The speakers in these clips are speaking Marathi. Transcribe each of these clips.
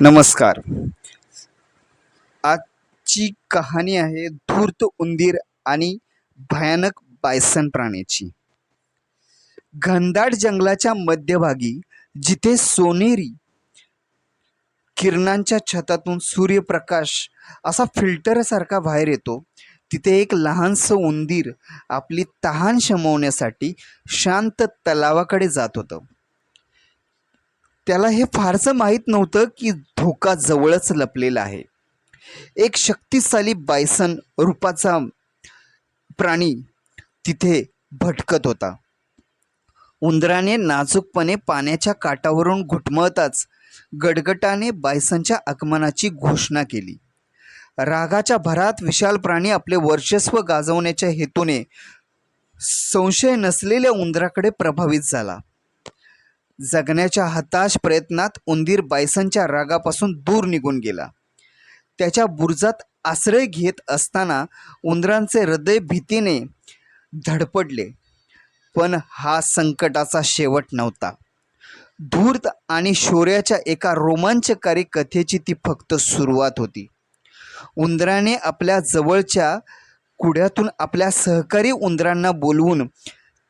नमस्कार. आजची कहाणी आहे धूर्त उंदीर आणि भयानक बायसन प्राण्याची. घनदाट जंगलाच्या मध्यभागी जिथे सोनेरी किरणांच्या छतातून सूर्यप्रकाश असा फिल्टरसारखा बाहेर येतो तिथे एक लहानसं उंदीर आपली तहान शमवण्यासाठी शांत तलावाकडे जात होतं. त्याला हे फारसं माहीत नव्हतं की धोका जवळच लपलेला आहे. एक शक्तिशाली बायसन रूपाचा प्राणी तिथे भटकत होता. उंदराने नाजूकपणे पाण्याच्या काठावरून घुटमळताच गडगटाने बायसनच्या आगमनाची घोषणा केली. रागाच्या भरात विशाल प्राणी आपले वर्चस्व गाजवण्याच्या हेतूने संशय नसलेल्या उंदराकडे प्रभावित झाला. जगण्याच्या हताश प्रयत्नात उंदीर बायसनच्या रागापासून दूर निघून गेला. त्याच्या बुरजात आश्रय घेत असताना उंदरांचे हृदय भीतीने धडपडले. पण हा संकटाचा शेवट नव्हता. धूर्त आणि शौर्याच्या एका रोमांचकारी कथेची ती फक्त सुरुवात होती. उंदराने आपल्या जवळच्या कुड्यातून आपल्या सहकारी उंदरांना बोलवून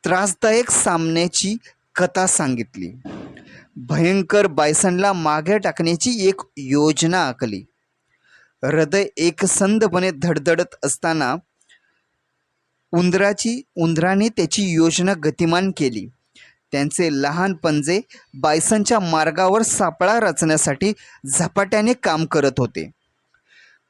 त्रासदायक सामन्याची कथा सांगितली. भयंकर बायसनला मागे टाकण्याची एक योजना आखली. हृदय एकसंधपणे धडधडत असताना उंदराची उंदराने त्याची योजना गतिमान केली. त्यांचे लहान पंजे बायसनच्या मार्गावर सापळा रचण्यासाठी झपाट्याने काम करत होते.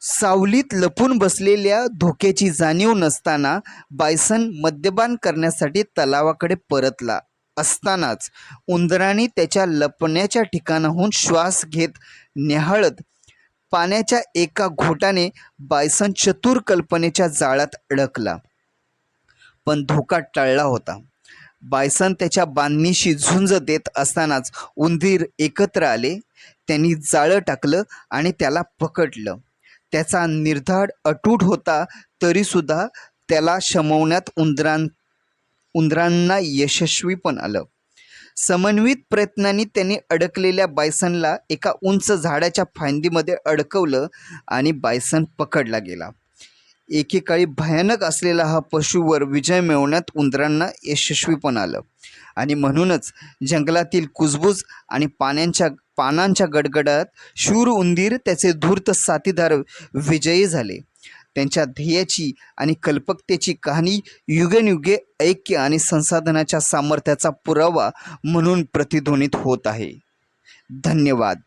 सावलीत लपून बसलेल्या धोक्याची जाणीव नसताना बायसन मद्यपान करण्यासाठी तलावाकडे परतला. असतानाच उंदराने त्याच्या लपण्याच्या ठिकाणाहून श्वास घेत न्याहाळत पाण्याच्या एका घोटाने बायसन चतुर कल्पनेच्या जाळ्यात अडकला. पण धोका टळला होता. बायसन त्याच्या बांधणीशी झुंज देत असतानाच उंदीर एकत्र आले त्यांनी जाळं टाकलं आणि त्याला पकडलं. त्याचा निर्धाड अटूट होता तरीसुद्धा त्याला शमवण्यात उंदरां उंदरांना यशस्वी पण आलं. समन्वित प्रयत्नांनी त्यांनी अडकलेल्या बायसनला एका उंच झाडाच्या फांदीमध्ये अडकवलं आणि बायसन पकडला गेला. एकेकाळी भयानक असलेला हा पशुवर विजय मिळवण्यात उंदरांना यशस्वी पण आलं. आणि म्हणूनच जंगलातील कुजबूज आणि पाण्यांच्या पानांच्या गडगडात शूर उंदीर त्याचे धूर्त साथीदार विजयी झाले. त्यांच्या ध्येयाची आणि कल्पकतेची कहाणी युगेनयुगे ऐक्य आणि संसाधनाच्या सामर्थ्याचा पुरावा म्हणून प्रतिध्वनित होत आहे. धन्यवाद.